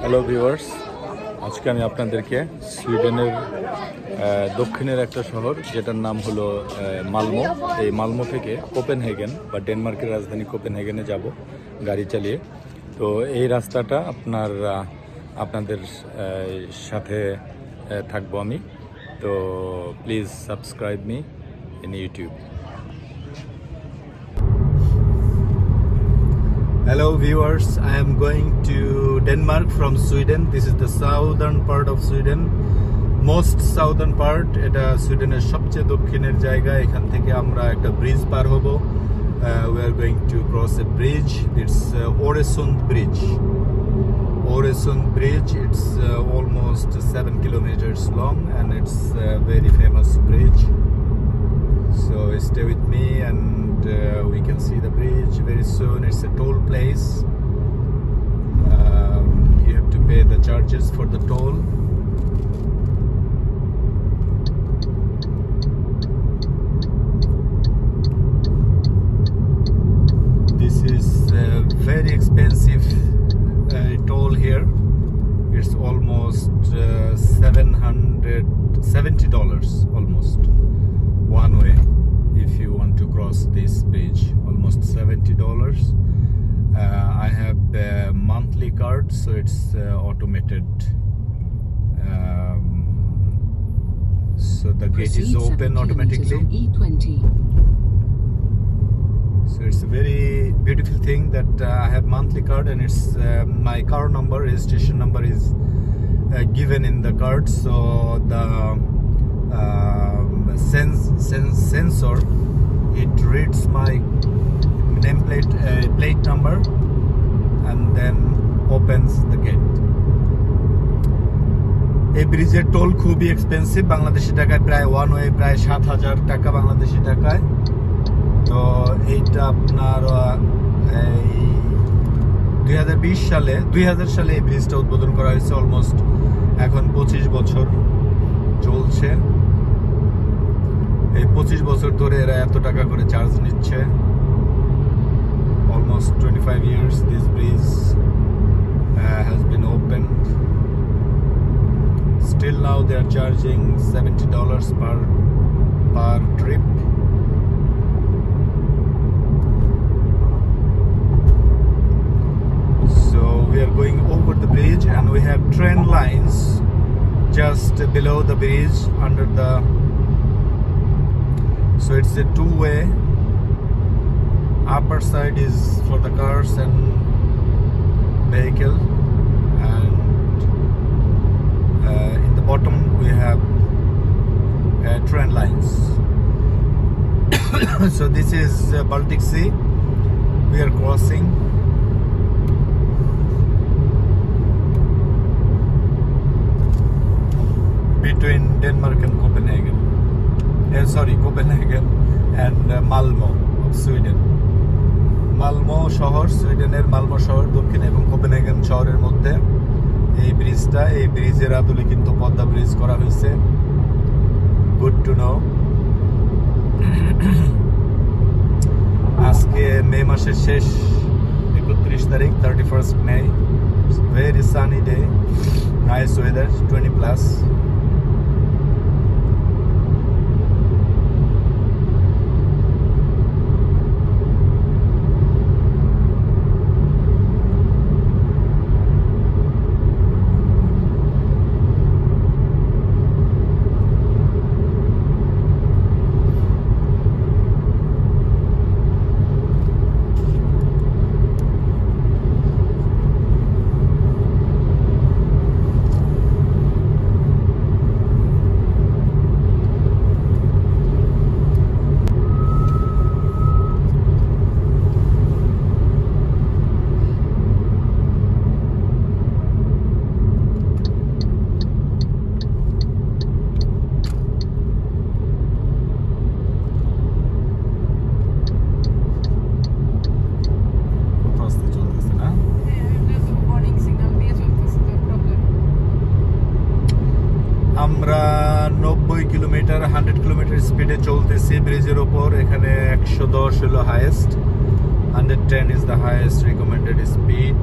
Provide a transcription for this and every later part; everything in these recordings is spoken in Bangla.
হ্যালো ভিউয়ার্স আজকে আমি আপনাদেরকে সুইডেনের দক্ষিণের একটা শহর, যেটার নাম হলো মালমো। এই মালমো থেকে কোপেনহেগেন বা ডেনমার্কের রাজধানী কোপেনহেগেনে যাব গাড়ি চালিয়ে। তো এই রাস্তাটা আপনার আপনাদের সাথে থাকব আমি। তো please subscribe me in YouTube Hello viewers, I am going to Denmark from Sweden. This is the southern part of Sweden. Most southern part এটা সুইডেনের সবচেয়ে দক্ষিণের জায়গা এখান থেকে আমরা একটা ব্রিজ পার হব we are going to cross a bridge it's uh, Oresund bridge Oresund bridge it's uh, almost 7 kilometers long and it's a very famous bridge so stay with me and uh, we can see the bridge very soon. It's a toll place. Um, you have to pay the charges for the toll. This is a very expensive uh, toll here. It's almost uh, $770 almost one way if you want to cross this bridge almost $70 uh, i have a monthly card so it's uh, automated. Um, so the gate is open automatically. E20. so it's a very beautiful thing that uh, I have monthly card and it's uh, my car number registration number is uh, given in the card. So the sensor it reads my nameplate uh, plate number and then opens the gate. এই ব্রিজের টোল খুবই এক্সপেন্সিভ বাংলাদেশি টাকায় প্রায় ওয়ান ওয়ে প্রায় সাত হাজার টাকা বাংলাদেশি টাকায়। তো এইটা আপনার এই দুই হাজার বিশ সালে দুই হাজার সালে এই ব্রিজটা উদ্বোধন করা হয়েছে অলমোস্ট এখন পঁচিশ বছর। চলছে। এই পঁচিশ বছর ধরে এরা এত টাকা করে চার্জ নিচ্ছে। Almost twenty five years this bridge has been open still now they are charging seventy dollars per per trip So we are going over the bridge and we have train lines just below the bridge under the so it's a two-way. Upper side is for the cars and vehicle and uh, in the bottom we have uh, train lines. So this is uh, Baltic Sea. We are crossing between Denmark and Copenhagen. Uh, sorry, Copenhagen and uh, Malmo of Sweden. Malmo শহর সুইডেনের মালমো শহর দক্ষিণ এবং কোপেনহেগেন শহরের মধ্যে। এই ব্রিজটা এই ব্রিজের আদলে কিন্তু পদ্মা ব্রিজ করা হয়েছে। গুড টু নো আজকে মে মাসের শেষ একত্রিশ তারিখ thirty first May very sunny day nice weather twenty plus কত আস্তে চলতেছে না ওয়ার্নিং সিগন্যাল দিয়ে চলতেছে তো প্রবলেম আমরা নব্বই কিলোমিটার, হান্ড্রেড কিলোমিটার স্পিডে চলতেছি ব্রিজের ওপর এখানে একশো দশ হলো highest hundred ten is the highest recommended speed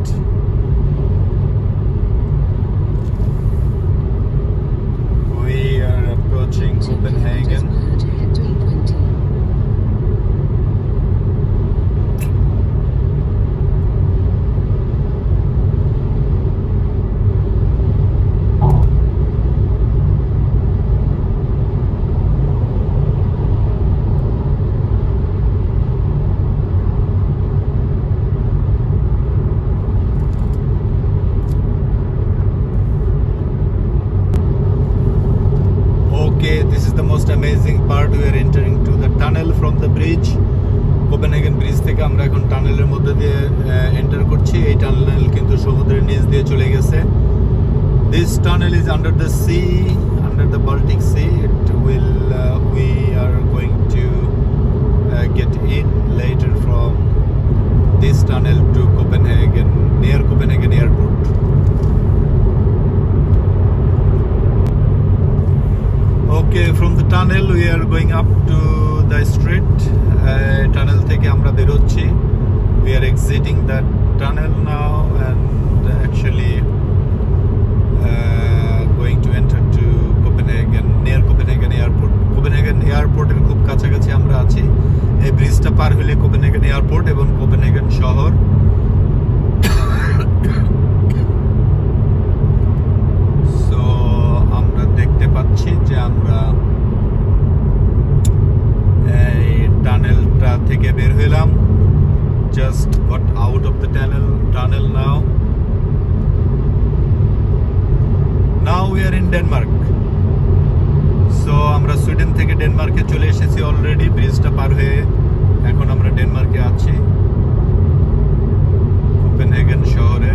amazing part. We are entering to the tunnel bridge Copenhagen bridge থেকে আমরা এখন টানেলের মধ্যে দিয়ে এন্টার করছি। এই টানেল কিন্তু সমুদ্রের নিচ দিয়ে চলে গেছে। This tunnel is under the sea under the Baltic sea it will we are tunnel we are going up to the street. Uh, tunnel থেকে আমরা বেরোচ্ছি. We are exiting that tunnel now and actually uh, going to enter to Copenhagen, near Copenhagen airport. Copenhagen airport এয়ারপোর্টের খুব কাছাকাছি আমরা আছি এই ব্রিজটা পার হলে কোপেনহেগেন এয়ারপোর্ট এবং কোপেনহেগেন শহর সো আমরা দেখতে পাচ্ছি যে আমরা এই টানেলটা থেকে বের হইলাম। Just got out of the tunnel tunnel now now we are in Denmark so আমরা সুইডেন থেকে ডেনমার্কে চলে এসেছি অলরেডি ব্রিজটা পার হয়ে এখন আমরা ডেনমার্কে আছি। কোপেনহেগেন শহরে।